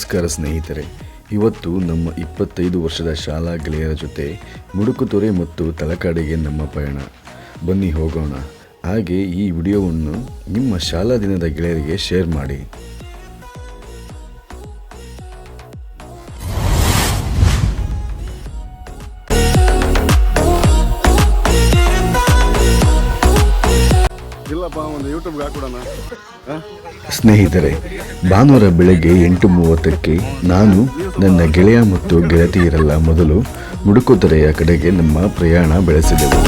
ನಮಸ್ಕಾರ ಸ್ನೇಹಿತರೆ. ಇವತ್ತು ನಮ್ಮ ಇಪ್ಪತ್ತೈದು ವರ್ಷದ ಶಾಲಾ ಗೆಳೆಯರ ಜೊತೆ ಮುಡುಕುತೊರೆ ಮತ್ತು ತಲಕಾಡಿಗೆ ನಮ್ಮ ಪಯಣ. ಬನ್ನಿ ಹೋಗೋಣ. ಹಾಗೆ ಈ ವಿಡಿಯೋವನ್ನು ನಿಮ್ಮ ಶಾಲಾ ದಿನದ ಗೆಳೆಯರಿಗೆ ಶೇರ್ ಮಾಡಿ. ಸ್ನೇಹಿತರೆ, ಭಾನುವಾರ ಬೆಳಗ್ಗೆ ಎಂಟು ಮೂವತ್ತಕ್ಕೆ ನಾನು ನನ್ನ ಗೆಳೆಯ ಮತ್ತು ಗೆಳತಿಯರೆಲ್ಲ ಮೊದಲು ಮುಡುಕುತೊರೆಯ ಕಡೆಗೆ ನಮ್ಮ ಪ್ರಯಾಣ ಬೆಳೆಸಿದೆವು.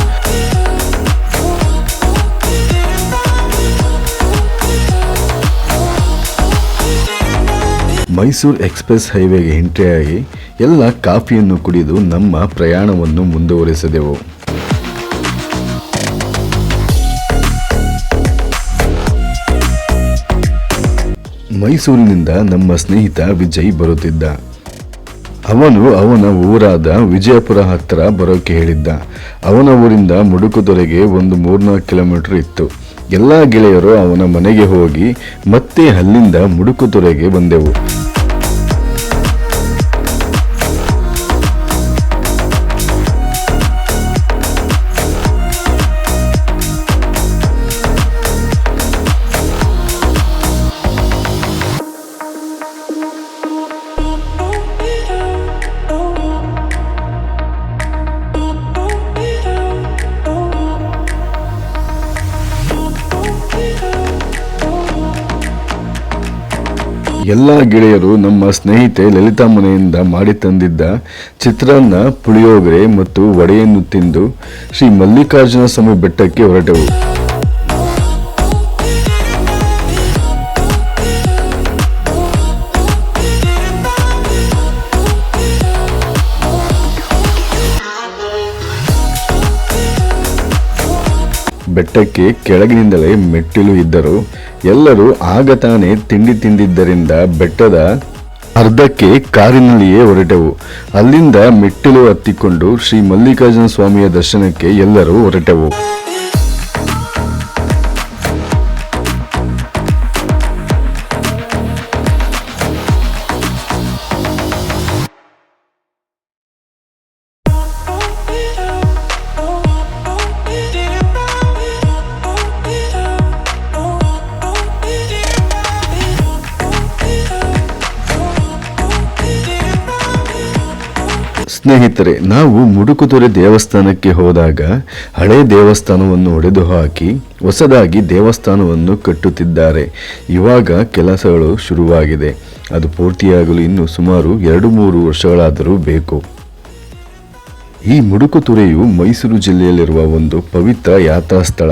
ಮೈಸೂರು ಎಕ್ಸ್ಪ್ರೆಸ್ ಹೈವೇಗೆ ಎಂಟ್ರಿಯಾಗಿ ಎಲ್ಲ ಕಾಫಿಯನ್ನು ಕುಡಿದು ನಮ್ಮ ಪ್ರಯಾಣವನ್ನು ಮುಂದುವರಿಸಿದೆವು. ಮೈಸೂರಿನಿಂದ ನಮ್ಮ ಸ್ನೇಹಿತ ವಿಜಯ್ ಬರುತ್ತಿದ್ದ. ಅವನು ಅವನ ಊರಾದ ವಿಜಯಪುರ ಹತ್ತಿರ ಬರೋಕೆ ಹೇಳಿದ್ದ. ಅವನ ಊರಿಂದ ಮುಡುಕುದೊರೆಗೆ ಒಂದು ಮೂರ್ನಾಲ್ಕು ಕಿಲೋಮೀಟರ್ ಇತ್ತು. ಎಲ್ಲ ಗೆಳೆಯರು ಅವನ ಮನೆಗೆ ಹೋಗಿ ಮತ್ತೆ ಅಲ್ಲಿಂದ ಮುಡುಕುದೊರೆಗೆ ಬಂದೆವು. ಎಲ್ಲ ಗೆಳೆಯರು ನಮ್ಮ ಸ್ನೇಹಿತೆ ಲಲಿತಾ ಮನೆಯಿಂದ ಮಾಡಿ ತಂದಿದ್ದ ಚಿತ್ರಾನ್ನ, ಪುಳಿಯೋಗರೆ ಮತ್ತು ವಡೆಯನ್ನು ತಿಂದು ಶ್ರೀ ಮಲ್ಲಿಕಾರ್ಜುನ ಸ್ವಾಮಿ ಬೆಟ್ಟಕ್ಕೆ ಹೊರಟವು. ಬೆಟ್ಟಕ್ಕೆ ಕೆಳಗಿನಿಂದಲೇ ಮೆಟ್ಟಿಲು ಇದ್ದರು. ಎಲ್ಲರೂ ಆಗ ತಾನೇ ತಿಂಡಿ ತಿಂದಿದ್ದರಿಂದ ಬೆಟ್ಟದ ಅರ್ಧಕ್ಕೆ ಕಾರಿನಲ್ಲಿಯೇ ಹೊರಟೆವು. ಅಲ್ಲಿಂದ ಮೆಟ್ಟಿಲು ಹತ್ತಿಕೊಂಡು ಶ್ರೀ ಮಲ್ಲಿಕಾರ್ಜುನ ಸ್ವಾಮಿಯ ದರ್ಶನಕ್ಕೆ ಎಲ್ಲರೂ ಹೊರಟೆವು. ಸ್ನೇಹಿತರೆ, ನಾವು ಮುಡುಕುತೊರೆ ದೇವಸ್ಥಾನಕ್ಕೆ ಹೋದಾಗ ಹಳೆ ದೇವಸ್ಥಾನವನ್ನು ಒಡೆದು ಹಾಕಿ ಹೊಸದಾಗಿ ದೇವಸ್ಥಾನವನ್ನು ಕಟ್ಟುತ್ತಿದ್ದಾರೆ. ಇವಾಗ ಕೆಲಸಗಳು ಶುರುವಾಗಿದೆ. ಅದು ಪೂರ್ತಿಯಾಗಲು ಇನ್ನು ಸುಮಾರು ಎರಡು ಮೂರು ವರ್ಷಗಳಾದರೂ ಬೇಕು. ಈ ಮುಡುಕುತೊರೆಯು ಮೈಸೂರು ಜಿಲ್ಲೆಯಲ್ಲಿರುವ ಒಂದು ಪವಿತ್ರ ಯಾತ್ರಾ ಸ್ಥಳ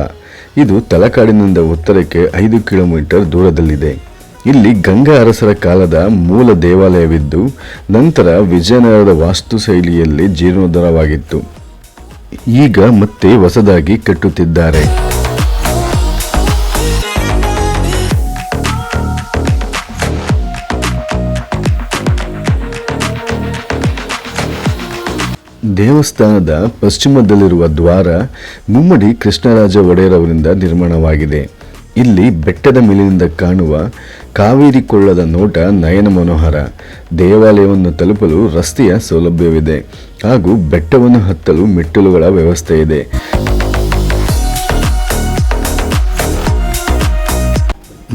ಇದು ತಲಕಾಡಿನಿಂದ ಉತ್ತರಕ್ಕೆ ಐದು ಕಿಲೋಮೀಟರ್ ದೂರದಲ್ಲಿದೆ. ಇಲ್ಲಿ ಗಂಗಾ ಅರಸರ ಕಾಲದ ಮೂಲ ದೇವಾಲಯವಿದ್ದು, ನಂತರ ವಿಜಯನಗರದ ವಾಸ್ತುಶೈಲಿಯಲ್ಲಿ ಜೀರ್ಣೋದ್ಧಾರವಾಗಿತ್ತು. ಈಗ ಮತ್ತೆ ಹೊಸದಾಗಿ ಕಟ್ಟುತ್ತಿದ್ದಾರೆ. ದೇವಸ್ಥಾನದ ಪಶ್ಚಿಮದಲ್ಲಿರುವ ದ್ವಾರ, ಮುಮ್ಮಡಿ ಕೃಷ್ಣರಾಜ ಒಡೆಯರವರಿಂದ ನಿರ್ಮಾಣವಾಗಿದೆ. ಇಲ್ಲಿ ಬೆಟ್ಟದ ಮೇಲಿನಿಂದ ಕಾಣುವ ಕಾವೇರಿ ಕೊಳ್ಳದ ನೋಟ ನಯನ ಮನೋಹರ. ದೇವಾಲಯವನ್ನು ತಲುಪಲು ರಸ್ತೆಯ ಸೌಲಭ್ಯವಿದೆ. ಹಾಗೂ ಬೆಟ್ಟವನ್ನು ಹತ್ತಲು ಮೆಟ್ಟಿಲುಗಳ ವ್ಯವಸ್ಥೆ ಇದೆ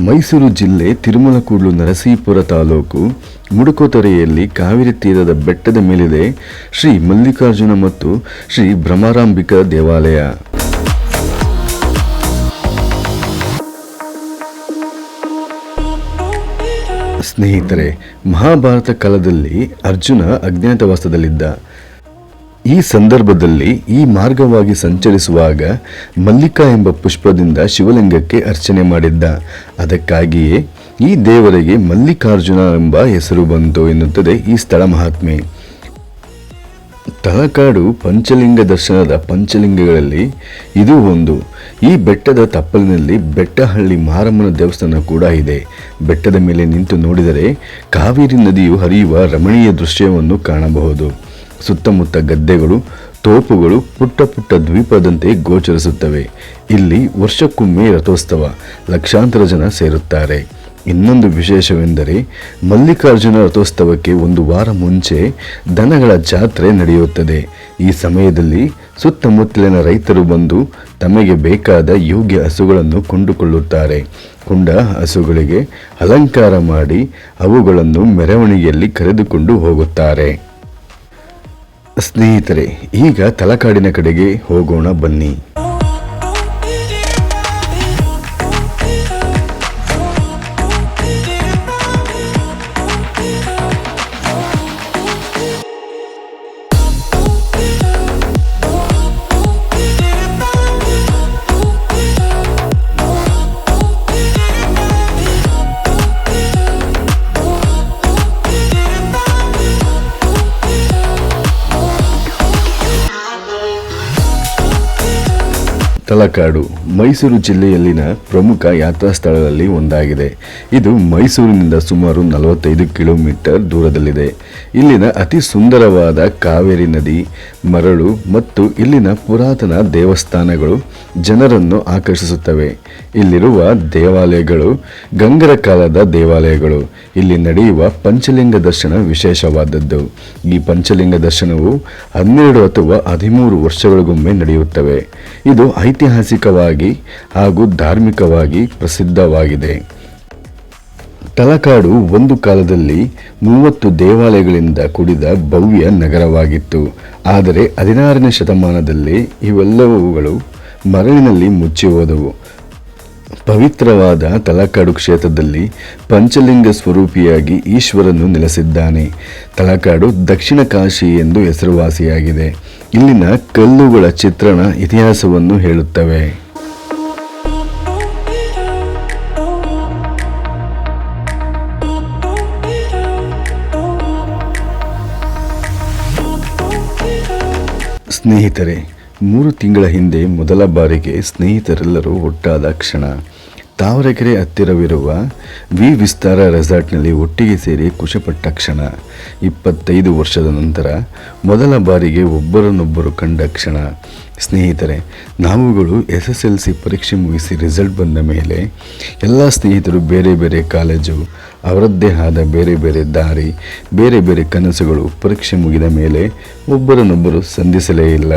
ಮೈಸೂರು ಜಿಲ್ಲೆ ತಿರುಮಲಕೂಡ್ಲು ನರಸೀಪುರ ತಾಲೂಕು ಮುಡುಕೋತರೆಯಲ್ಲಿ ಕಾವೇರಿ ತೀರದ ಬೆಟ್ಟದ ಮೇಲಿದೆ ಶ್ರೀ ಮಲ್ಲಿಕಾರ್ಜುನ ಮತ್ತು ಶ್ರೀ ಭ್ರಮರಾಂಬಿಕಾ ದೇವಾಲಯ. ಸ್ನೇಹಿತರೆ, ಮಹಾಭಾರತ ಕಾಲದಲ್ಲಿ ಅರ್ಜುನ ಅಜ್ಞಾತವಾಸದಲ್ಲಿದ್ದ. ಈ ಸಂದರ್ಭದಲ್ಲಿ ಈ ಮಾರ್ಗವಾಗಿ ಸಂಚರಿಸುವಾಗ ಮಲ್ಲಿಕಾ ಎಂಬ ಪುಷ್ಪದಿಂದ ಶಿವಲಿಂಗಕ್ಕೆ ಅರ್ಚನೆ ಮಾಡಿದ್ದ. ಅದಕ್ಕಾಗಿಯೇ ಈ ದೇವರಿಗೆ ಮಲ್ಲಿಕಾರ್ಜುನ ಎಂಬ ಹೆಸರು ಬಂತು ಎನ್ನುತ್ತದೆ ಈ ಸ್ಥಳ ಮಹಾತ್ಮೆ. ತಲಕಾಡು ಪಂಚಲಿಂಗ ದರ್ಶನದ ಪಂಚಲಿಂಗಗಳಲ್ಲಿ ಇದು ಒಂದು. ಈ ಬೆಟ್ಟದ ತಪ್ಪಲಿನಲ್ಲಿ ಬೆಟ್ಟಹಳ್ಳಿ ಮಾರಮ್ಮನ ದೇವಸ್ಥಾನ ಕೂಡ ಇದೆ. ಬೆಟ್ಟದ ಮೇಲೆ ನಿಂತು ನೋಡಿದರೆ ಕಾವೇರಿ ನದಿಯು ಹರಿಯುವ ರಮಣೀಯ ದೃಶ್ಯವನ್ನು ಕಾಣಬಹುದು. ಸುತ್ತಮುತ್ತ ಗದ್ದೆಗಳು, ತೋಪುಗಳು ಪುಟ್ಟ ಪುಟ್ಟ ದ್ವೀಪದಂತೆ ಗೋಚರಿಸುತ್ತವೆ. ಇಲ್ಲಿ ವರ್ಷಕ್ಕೊಮ್ಮೆ ರಥೋತ್ಸವ ಲಕ್ಷಾಂತರ ಜನ ಸೇರುತ್ತಾರೆ. ಇನ್ನೊಂದು ವಿಶೇಷವೆಂದರೆ ಮಲ್ಲಿಕಾರ್ಜುನ ರಥೋತ್ಸವಕ್ಕೆ ಒಂದು ವಾರ ಮುಂಚೆ ದನಗಳ ಜಾತ್ರೆ ನಡೆಯುತ್ತದೆ. ಈ ಸಮಯದಲ್ಲಿ ಸುತ್ತಮುತ್ತಲಿನ ರೈತರು ಬಂದು ತಮಗೆ ಬೇಕಾದ ಯೋಗ್ಯ ಹಸುಗಳನ್ನು ಕೊಂಡುಕೊಳ್ಳುತ್ತಾರೆ. ಕೊಂಡ ಹಸುಗಳಿಗೆ ಅಲಂಕಾರ ಮಾಡಿ ಅವುಗಳನ್ನು ಮೆರವಣಿಗೆಯಲ್ಲಿ ಕರೆದುಕೊಂಡು ಹೋಗುತ್ತಾರೆ. ಸ್ನೇಹಿತರೆ, ಈಗ ತಲಕಾಡಿನ ಕಡೆಗೆ ಹೋಗೋಣ ಬನ್ನಿ. ತಲಕಾಡು, ಮೈಸೂರು ಜಿಲ್ಲೆಯಲ್ಲಿನ ಪ್ರಮುಖ ಯಾತ್ರಾ ಸ್ಥಳಗಳಲ್ಲಿ ಒಂದಾಗಿದೆ. ಇದು ಮೈಸೂರಿನಿಂದ ಸುಮಾರು ನಲವತ್ತೈದು ಕಿಲೋಮೀಟರ್ ದೂರದಲ್ಲಿದೆ. ಇಲ್ಲಿನ ಅತಿ ಸುಂದರವಾದ ಕಾವೇರಿ ನದಿ, ಮರಳು ಮತ್ತು ಇಲ್ಲಿನ ಪುರಾತನ ದೇವಸ್ಥಾನಗಳು ಜನರನ್ನು ಆಕರ್ಷಿಸುತ್ತವೆ. ಇಲ್ಲಿರುವ ದೇವಾಲಯಗಳು ಗಂಗರ ಕಾಲದ ದೇವಾಲಯಗಳು. ಇಲ್ಲಿ ನಡೆಯುವ ಪಂಚಲಿಂಗ ದರ್ಶನ ವಿಶೇಷವಾದದ್ದು. ಈ ಪಂಚಲಿಂಗ ದರ್ಶನವು ಹನ್ನೆರಡು ಅಥವಾ ಹದಿಮೂರು ವರ್ಷಗಳಿಗೊಮ್ಮೆ ನಡೆಯುತ್ತವೆ. ಇದು ಐತಿಹಾಸಿಕವಾಗಿ ಹಾಗೂ ಧಾರ್ಮಿಕವಾಗಿ ಪ್ರಸಿದ್ಧವಾಗಿದೆ. ತಲಕಾಡು ಒಂದು ಕಾಲದಲ್ಲಿ ಮೂವತ್ತು ದೇವಾಲಯಗಳಿಂದ ಕೂಡಿದ ಭವ್ಯ ನಗರವಾಗಿತ್ತು. ಆದರೆ ಹದಿನಾರನೇ ಶತಮಾನದಲ್ಲಿ ಇವೆಲ್ಲವುಗಳು ಮರಳಿನಲ್ಲಿ ಮುಚ್ಚಿ ಹೋದವು. ಪವಿತ್ರವಾದ ತಲಕಾಡು ಕ್ಷೇತ್ರದಲ್ಲಿ ಪಂಚಲಿಂಗ ಸ್ವರೂಪಿಯಾಗಿ ಈಶ್ವರನು ನೆಲೆಸಿದ್ದಾನೆ. ತಲಕಾಡು ದಕ್ಷಿಣ ಕಾಶಿ ಎಂದು ಹೆಸರುವಾಸಿಯಾಗಿದೆ. ಇಲ್ಲಿನ ಕಲ್ಲುಗಳ ಚಿತ್ರಣ ಇತಿಹಾಸವನ್ನು ಹೇಳುತ್ತವೆ. ಸ್ನೇಹಿತರೆ ಮೂರು ತಿಂಗಳ ಹಿಂದೆ ಮೊದಲ ಬಾರಿಗೆ ಸ್ನೇಹಿತರೆಲ್ಲರೂ ಒಟ್ಟಾದ ಕ್ಷಣ. ತಾವರೆಕೆರೆ ಹತ್ತಿರವಿರುವ ವಿ ವಿಸ್ತಾರ ರೆಸಾರ್ಟ್ನಲ್ಲಿ ಒಟ್ಟಿಗೆ ಸೇರಿ ಖುಷಿಪಟ್ಟ ಕ್ಷಣ. ಇಪ್ಪತ್ತೈದು ವರ್ಷದ ನಂತರ ಮೊದಲ ಬಾರಿಗೆ ಒಬ್ಬರನ್ನೊಬ್ಬರು ಕಂಡ ಕ್ಷಣ. ಸ್ನೇಹಿತರೆ, ನಾವುಗಳು ಎಸ್ ಎಸ್ ಎಲ್ ಸಿ ಪರೀಕ್ಷೆ ಮುಗಿಸಿ ರಿಸಲ್ಟ್ ಬಂದ ಮೇಲೆ ಎಲ್ಲ ಸ್ನೇಹಿತರು ಬೇರೆ ಬೇರೆ ಕಾಲೇಜು, ಅವರದ್ದೇ ಆದ ಬೇರೆ ಬೇರೆ ದಾರಿ, ಬೇರೆ ಬೇರೆ ಕನಸುಗಳು ಪರೀಕ್ಷೆ ಮುಗಿದ ಮೇಲೆ ಒಬ್ಬರನ್ನೊಬ್ಬರು ಸಂಧಿಸಲೇ ಇಲ್ಲ.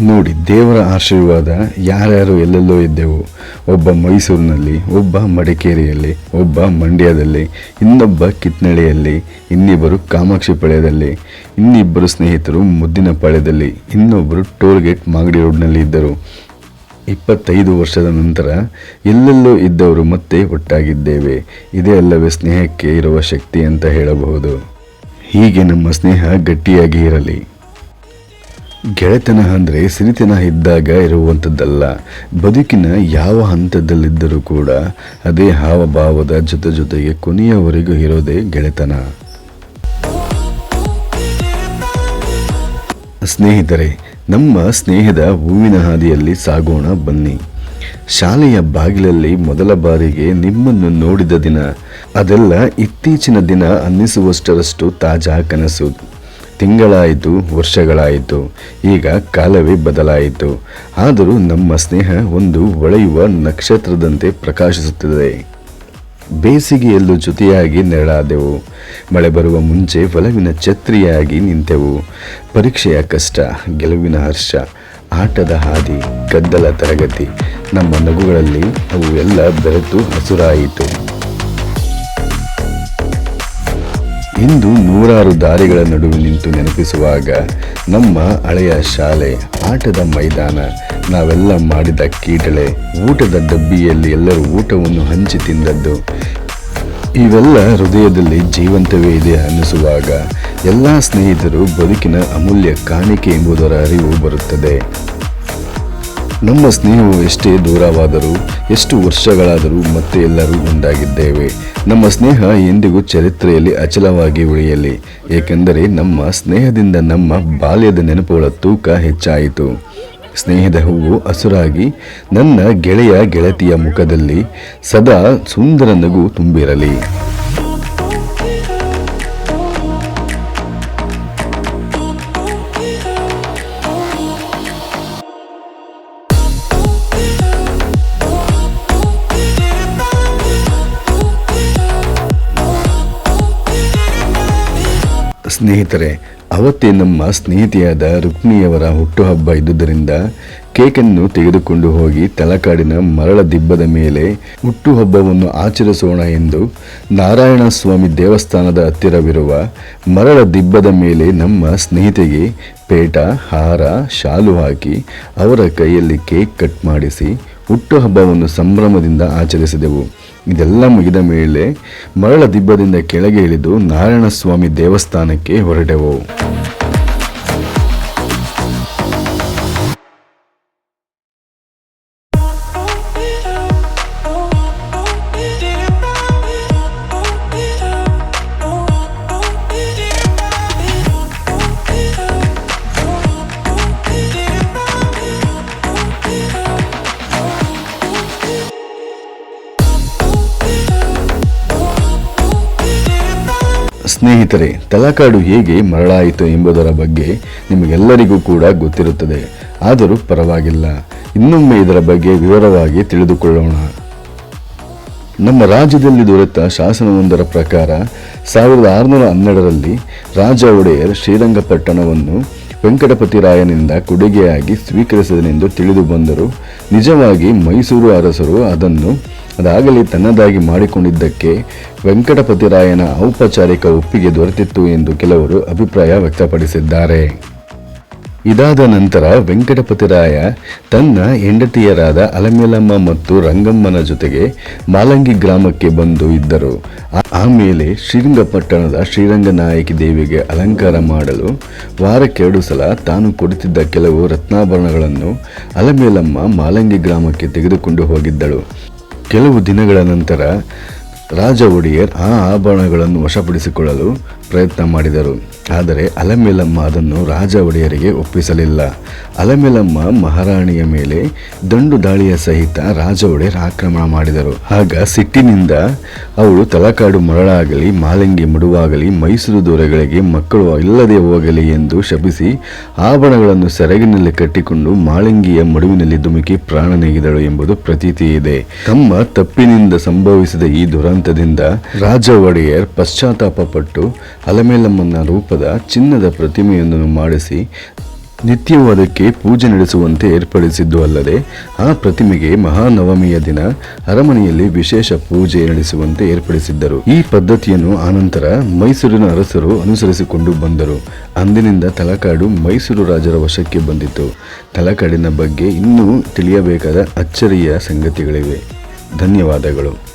ನೋಡಿ, ದೇವರ ಆಶೀರ್ವಾದ ಯಾರ್ಯಾರು ಎಲ್ಲೆಲ್ಲೋ ಇದ್ದೆವು. ಒಬ್ಬ ಮೈಸೂರಿನಲ್ಲಿ, ಒಬ್ಬ ಮಡಿಕೇರಿಯಲ್ಲಿ, ಒಬ್ಬ ಮಂಡ್ಯದಲ್ಲಿ, ಇನ್ನೊಬ್ಬ ಕಿತ್ನಳ್ಳಿಯಲ್ಲಿ ಇನ್ನಿಬ್ಬರು ಕಾಮಾಕ್ಷಿ ಪಾಳ್ಯದಲ್ಲಿ, ಇನ್ನಿಬ್ಬರು ಸ್ನೇಹಿತರು ಮುದ್ದಿನ ಪಾಳ್ಯದಲ್ಲಿ, ಇನ್ನೊಬ್ಬರು ಟೋಲ್ ಗೇಟ್ ಮಾಗಡಿ ರೋಡ್ನಲ್ಲಿ ಇದ್ದರು. ಇಪ್ಪತ್ತೈದು ವರ್ಷದ ನಂತರ ಎಲ್ಲೆಲ್ಲೋ ಇದ್ದವರು ಮತ್ತೆ ಒಟ್ಟಾಗಿದ್ದೇವೆ. ಇದೇ ಅಲ್ಲವೇ ಸ್ನೇಹಕ್ಕೆ ಇರುವ ಶಕ್ತಿ ಅಂತ ಹೇಳಬಹುದು. ಹೀಗೆ ನಮ್ಮ ಸ್ನೇಹ ಗಟ್ಟಿಯಾಗಿ ಇರಲಿ. ಗೆಳೆತನ ಅಂದರೆ ಸಿರಿತನ ಇದ್ದಾಗ ಇರುವಂಥದ್ದಲ್ಲ ಬದುಕಿನ ಯಾವ ಹಂತದಲ್ಲಿದ್ದರೂ ಕೂಡ ಅದೇ ಹಾವಭಾವದ ಜೊತೆ ಜೊತೆಗೆ ಕೊನೆಯವರೆಗೂ ಇರೋದೇ ಗೆಳೆತನ. ಸ್ನೇಹಿತರೆ, ನಮ್ಮ ಸ್ನೇಹದ ಹೂವಿನ ಹಾದಿಯಲ್ಲಿ ಸಾಗೋಣ ಬನ್ನಿ. ಶಾಲೆಯ ಬಾಗಿಲಲ್ಲಿ ಮೊದಲ ಬಾರಿಗೆ ನಿಮ್ಮನ್ನು ನೋಡಿದ ದಿನ. ಅದೆಲ್ಲ ಇತ್ತೀಚಿನ ದಿನ ಅನ್ನಿಸುವಷ್ಟರಷ್ಟು ತಾಜಾ ಕನಸು. ತಿಂಗಳಾಯಿತು, ವರ್ಷಗಳಾಯಿತು, ಈಗ ಕಾಲವೇ ಬದಲಾಯಿತು. ಆದರೂ ನಮ್ಮ ಸ್ನೇಹ ಒಂದು ಹೊಳೆಯುವ ನಕ್ಷತ್ರದಂತೆ ಪ್ರಕಾಶಿಸುತ್ತದೆ. ಬೇಸಿಗೆಯಲ್ಲೂ ಜೊತೆಯಾಗಿ ನೆರಳಾದೆವು. ಮಳೆ ಬರುವ ಮುಂಚೆ ಒಲವಿನ ಛತ್ರಿಯಾಗಿ ನಿಂತೆವು. ಪರೀಕ್ಷೆಯ ಕಷ್ಟ, ಗೆಲುವಿನ ಹರ್ಷ, ಆಟದ ಹಾದಿ, ಗದ್ದಲ ತರಗತಿ, ನಮ್ಮ ನಗುಗಳಲ್ಲಿ ಅವು ಎಲ್ಲ ಬೆರೆತು ಹಸುರಾಯಿತು. ಇಂದು ನೂರಾರು ದಾರಿಗಳ ನಡುವೆ ನಿಂತು ನೆನಪಿಸುವಾಗ ನಮ್ಮ ಹಳೆಯ ಶಾಲೆ, ಆಟದ ಮೈದಾನ, ನಾವೆಲ್ಲ ಮಾಡಿದ ಕೀಟಳೆ, ಊಟದ ಡಬ್ಬಿಯಲ್ಲಿ ಎಲ್ಲರೂ ಊಟವನ್ನು ಹಂಚಿ ತಿಂದದ್ದು. ಇವೆಲ್ಲ ಹೃದಯದಲ್ಲಿ ಜೀವಂತವೇ ಇದೆ ಅನ್ನಿಸುವಾಗ ಎಲ್ಲ ಸ್ನೇಹಿತರು ಬದುಕಿನ ಅಮೂಲ್ಯ ಕಾಣಿಕೆ ಎಂಬುದರ ಅರಿವು ಬರುತ್ತದೆ. ನಮ್ಮ ಸ್ನೇಹವು ಎಷ್ಟೇ ದೂರವಾದರೂ, ಎಷ್ಟು ವರ್ಷಗಳಾದರೂ ಮತ್ತೆ ಎಲ್ಲರೂ ಒಂದಾಗಿದ್ದೇವೆ. ನಮ್ಮ ಸ್ನೇಹ ಎಂದಿಗೂ ಚರಿತ್ರೆಯಲ್ಲಿ ಅಚಲವಾಗಿ ಉಳಿಯಲಿ. ಏಕೆಂದರೆ ನಮ್ಮ ಸ್ನೇಹದಿಂದ ನಮ್ಮ ಬಾಲ್ಯದ ನೆನಪುಗಳ ತೂಕ ಹೆಚ್ಚಾಯಿತು. ಸ್ನೇಹದ ಹೂವು ಹಸುರಾಗಿ, ನನ್ನ ಗೆಳೆಯ ಗೆಳತಿಯ ಮುಖದಲ್ಲಿ ಸದಾ ಸುಂದರ ನಗು ತುಂಬಿರಲಿ. ಸ್ನೇಹಿತರೆ, ಅವತ್ತೇ ನಮ್ಮ ಸ್ನೇಹಿತೆಯಾದ ರುಕ್ಮಿಯವರ ಹುಟ್ಟುಹಬ್ಬ ಇದ್ದುದರಿಂದ ಕೇಕನ್ನು ತೆಗೆದುಕೊಂಡು ಹೋಗಿ ತಲಕಾಡಿನ ಮರಳ ದಿಬ್ಬದ ಮೇಲೆ ಹುಟ್ಟುಹಬ್ಬವನ್ನು ಆಚರಿಸೋಣ ಎಂದು ನಾರಾಯಣ ಸ್ವಾಮಿ ದೇವಸ್ಥಾನದ ಹತ್ತಿರವಿರುವ ಮರಳ ದಿಬ್ಬದ ಮೇಲೆ ನಮ್ಮ ಸ್ನೇಹಿತೆಗೆ ಪೇಟ, ಹಾರ, ಶಾಲು ಹಾಕಿ ಅವರ ಕೈಯಲ್ಲಿ ಕೇಕ್ ಕಟ್ ಮಾಡಿಸಿ ಹುಟ್ಟುಹಬ್ಬವನ್ನು ಸಂಭ್ರಮದಿಂದ ಆಚರಿಸಿದೆವು. ಇದೆಲ್ಲ ಮುಗಿದ ಮೇಲೆ ಮರಳ ದಿಬ್ಬದಿಂದ ಕೆಳಗೆ ಇಳಿದು ನಾರಾಯಣಸ್ವಾಮಿ ದೇವಸ್ಥಾನಕ್ಕೆ ಹೊರಟೆವು. ಸ್ನೇಹಿತರೆ, ತಲಕಾಡು ಹೇಗೆ ಮರಳಾಯಿತು ಎಂಬುದರ ಬಗ್ಗೆ ನಿಮಗೆಲ್ಲರಿಗೂ ಕೂಡ ಗೊತ್ತಿರುತ್ತದೆ. ಆದರೂ ಪರವಾಗಿಲ್ಲ. ಇನ್ನೊಮ್ಮೆ ಇದರ ಬಗ್ಗೆ ವಿವರವಾಗಿ ತಿಳಿದುಕೊಳ್ಳೋಣ. ನಮ್ಮ ರಾಜ್ಯದಲ್ಲಿ ದೊರೆತ ಶಾಸನವೊಂದರ ಪ್ರಕಾರ, ಸಾವಿರದ ಆರುನೂರ ಹನ್ನೆರಡರಲ್ಲಿ ರಾಜ ಒಡೆಯರ್ ಶ್ರೀರಂಗಪಟ್ಟಣವನ್ನು ವೆಂಕಟಪತಿರಾಯನಿಂದ ಕೊಡುಗೆಯಾಗಿ ಸ್ವೀಕರಿಸಿದನೆಂದು ತಿಳಿದು ಬಂದರು ನಿಜವಾಗಿ ಮೈಸೂರು ಅರಸರು ಅದನ್ನು ಅದಾಗಲೇ ತನ್ನದಾಗಿ ಮಾಡಿಕೊಂಡಿದ್ದಕ್ಕೆ ವೆಂಕಟಪತಿರಾಯನ ಔಪಚಾರಿಕ ಒಪ್ಪಿಗೆ ದೊರೆತಿತ್ತು ಎಂದು ಕೆಲವರು ಅಭಿಪ್ರಾಯ ವ್ಯಕ್ತಪಡಿಸಿದ್ದಾರೆ. ಇದಾದ ನಂತರ ವೆಂಕಟಪತಿರಾಯ ತನ್ನ ಹೆಂಡತಿಯರಾದ ಅಲಮೇಲಮ್ಮ ಮತ್ತು ರಂಗಮ್ಮನ ಜೊತೆಗೆ ಮಾಲಂಗಿ ಗ್ರಾಮಕ್ಕೆ ಬಂದು ಇದ್ದರು. ಆಮೇಲೆ ಶ್ರೀರಂಗಪಟ್ಟಣದ ಶ್ರೀರಂಗನಾಯಕಿ ದೇವಿಗೆ ಅಲಂಕಾರ ಮಾಡಲು ವಾರಕ್ಕೆರಡು ಸಲ ತಾನು ಕೊಡುತ್ತಿದ್ದ ಕೆಲವು ರತ್ನಾಭರಣಗಳನ್ನು ಅಲಮೇಲಮ್ಮ ಮಾಲಂಗಿ ಗ್ರಾಮಕ್ಕೆ ತೆಗೆದುಕೊಂಡು ಹೋಗಿದ್ದಳು. ಕೆಲವು ದಿನಗಳ ನಂತರ ರಾಜ ಒಡೆಯರ್ ಆ ಆಭರಣಗಳನ್ನು ವಶಪಡಿಸಿಕೊಳ್ಳಲು ಪ್ರಯತ್ನ ಮಾಡಿದರು. ಆದರೆ ಅಲಮೇಲಮ್ಮ ಅದನ್ನು ರಾಜ ಒಡೆಯರಿಗೆ ಒಪ್ಪಿಸಲಿಲ್ಲ. ಅಲಮೇಲಮ್ಮ ಮಹಾರಾಣಿಯ ಮೇಲೆ ದಂಡು ದಾಳಿಯ ಸಹಿತ ರಾಜ ಒಡೆಯರ್ ಆಕ್ರಮಣ ಮಾಡಿದರು. ಆಗ ಸಿಟ್ಟಿನಿಂದ ಅವಳು ತಲಕಾಡು ಮರಳಾಗಲಿ, ಮಾಲಿಂಗಿ ಮಡುವಾಗಲಿ, ಮೈಸೂರು ದೊರೆಗಳಿಗೆ ಮಕ್ಕಳು ಇಲ್ಲದೆ ಹೋಗಲಿ ಎಂದು ಶಪಿಸಿ ಆಭರಣಗಳನ್ನು ಸೆರಗಿನಲ್ಲಿ ಕಟ್ಟಿಕೊಂಡು ಮಾಳಿಂಗಿಯ ಮಡುವಿನಲ್ಲಿ ಧುಮುಕಿ ಪ್ರಾಣ ನೀಗಿದಳು ಎಂಬುದು ಪ್ರತೀತಿ ಇದೆ. ತಮ್ಮ ತಪ್ಪಿನಿಂದ ಸಂಭವಿಸಿದ ಈ ದುರಂತದಿಂದ ರಾಜ ಒಡೆಯರ್ ಪಶ್ಚಾತ್ತಾಪ ಪಟ್ಟು ಅಲಮೇಲಮ್ಮನ ರೂಪದ ಚಿನ್ನದ ಪ್ರತಿಮೆಯೊಂದನ್ನು ಮಾಡಿಸಿ ನಿತ್ಯವೂ ಅದಕ್ಕೆ ಪೂಜೆ ನಡೆಸುವಂತೆ ಏರ್ಪಡಿಸಿದ್ದು ಅಲ್ಲದೆ, ಆ ಪ್ರತಿಮೆಗೆ ಮಹಾನವಮಿಯ ದಿನ ಅರಮನೆಯಲ್ಲಿ ವಿಶೇಷ ಪೂಜೆ ನಡೆಸುವಂತೆ ಏರ್ಪಡಿಸಿದ್ದರು. ಈ ಪದ್ಧತಿಯನ್ನು ಆನಂತರ ಮೈಸೂರಿನ ಅರಸರು ಅನುಸರಿಸಿಕೊಂಡು ಬಂದರು. ಅಂದಿನಿಂದ ತಲಕಾಡು ಮೈಸೂರು ರಾಜರ ವಶಕ್ಕೆ ಬಂದಿತು ತಲಕಾಡಿನ ಬಗ್ಗೆ ಇನ್ನೂ ತಿಳಿಯಬೇಕಾದ ಅಚ್ಚರಿಯ ಸಂಗತಿಗಳಿವೆ. ಧನ್ಯವಾದಗಳು.